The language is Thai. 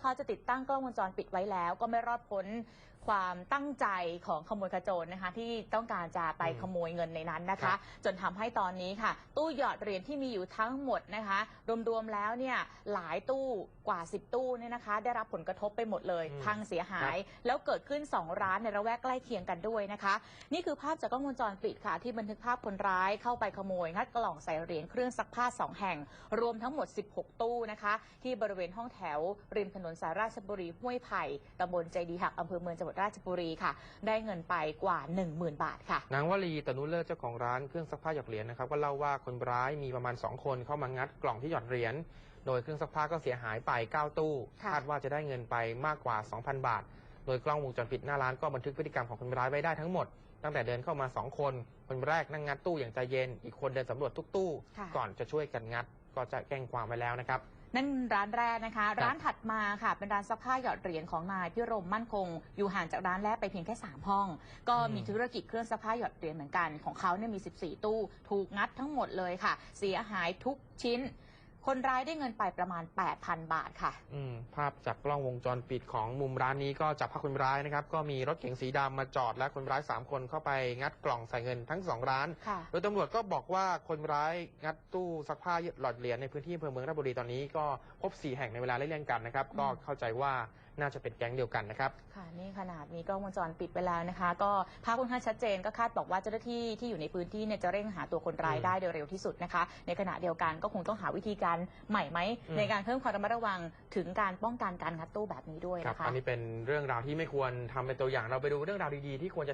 เขาจะติดตั้งกล้องวงจรปิดไว้แล้ว ก็ไม่รอดพ้นความตั้งใจของขโมยขโจรนะคะ ที่ต้องการจะไปอืมขโมยเงินในนั้นนะครัคะบจนทำให้ตอนนี้ค่ะ ตู้หยอดเหรียญที่มีอยู่ทั้งหมดนะคะ รวมๆแล้วเนี่ยหลายตู้กว่า 10 ตู้เนี่ยนะคะ ได้รับผลกระทบไปหมดเลยอืมพังเสียหาย แล้วเกิดขึ้น 2 ร้านในระแวกใกล้เคียงกันด้วยนะคะ นี่คือภาพจากกล้องวงจรปิดค่ะ ที่บันทึกภาพคนร้ายเข้าไปขโมยงัดกล่องใส่เหรียญเครื่องซักผ้า 2 แห่ง รวมทั้งหมด 16 ตู้นะคะ ที่บริเวณห้องแถวริมถนนสายราชบุรีห้วยไผ่ตำบลใจดีหักอำเภอเมืองจังหวัดราชบุรีค่ะ ได้เงินไปกว่า 10,000 บาทค่ะ นางวลีตนุเลิศเจ้าของร้านเครื่องซักผ้าหยอดเหรียญนะครับก็เล่าว่าคนร้ายมีประมาณ 2 คนเข้ามางัดกล่องที่หยอดเหรียญ โดยเครื่องซักผ้าก็เสียหายไป 9 ตู้ ค่ะ คาดว่าจะได้เงินไปมากกว่า 2,000 บาทโดยกล้องวงจรปิดหน้าร้านก็บันทึกพฤติกรรมของคนร้ายไว้ได้ทั้งหมด ตั้งแต่เดินเข้ามา 2 คน คนแรกนั่งงัดตู้อย่างใจเย็น อีกคนเดินสำรวจทุกตู้ ค่ะ ก่อนจะช่วยกันงัด ก็จะแจ้งความไว้แล้วนะครับ นั่นร้านแรกนะคะ ร้านถัดมาค่ะ เป็นร้านซักผ้าหยอดเหรียญของนายพิรมมั่นคง อยู่ห่างจากร้านแรกไปเพียงแค่ 3 ห้อง ก็มีอืมธุรกิจเครื่องซักผ้าหยอดเหรียญเหมือนกัน ของเขาเนี่ยมี 14 ตู้ ถูกงัดทั้งหมดเลยค่ะ เสียหายทุกชิ้น คนร้ายได้เงินไปประมาณ 8,000 บาทค่ะ อืมภาพจากกล้องวงจรปิดของมุมร้านนี้ก็จับภาพคนร้ายนะครับ ก็มีรถเก๋งสีดำมาจอดและคนร้าย 3 คนเข้าไปงัดกล่องใส่เงินทั้ง 2 ร้าน ค่ะ โดยตำรวจก็บอกว่าคนร้ายงัดตู้ซักผ้าหลอดเหรียญในพื้นที่อำเภอเมืองราชบุรีตอนนี้ก็พบ 4 แห่งในเวลาไล่เลี่ยงกันนะครับอืมก็เข้าใจว่าน่าจะเป็นแก๊งเดียวกันนะครับ ค่ะ นี่ขนาดมีกล้องวงจรปิดไปแล้วนะคะ ก็ภาพค่อนข้างชัดเจนก็คาดบอกว่าเจ้าหน้าที่ที่อยู่ในพื้นที่เนี่ยจะเร่งหาตัวคนร้ายอืมได้โดยเร็วที่สุดนะคะ ในขณะเดียวกันก็คงต้องหาวิธีการใหม่ไหมอืม ในการเพิ่มความระมัดระวังถึงการป้องกันการงัดตู้แบบนี้ด้วยครับนะคะ อันนี้เป็นเรื่องราวที่ไม่ควรทำเป็นตัวอย่างเราไปดูเรื่องราวดีๆที่ควรจะ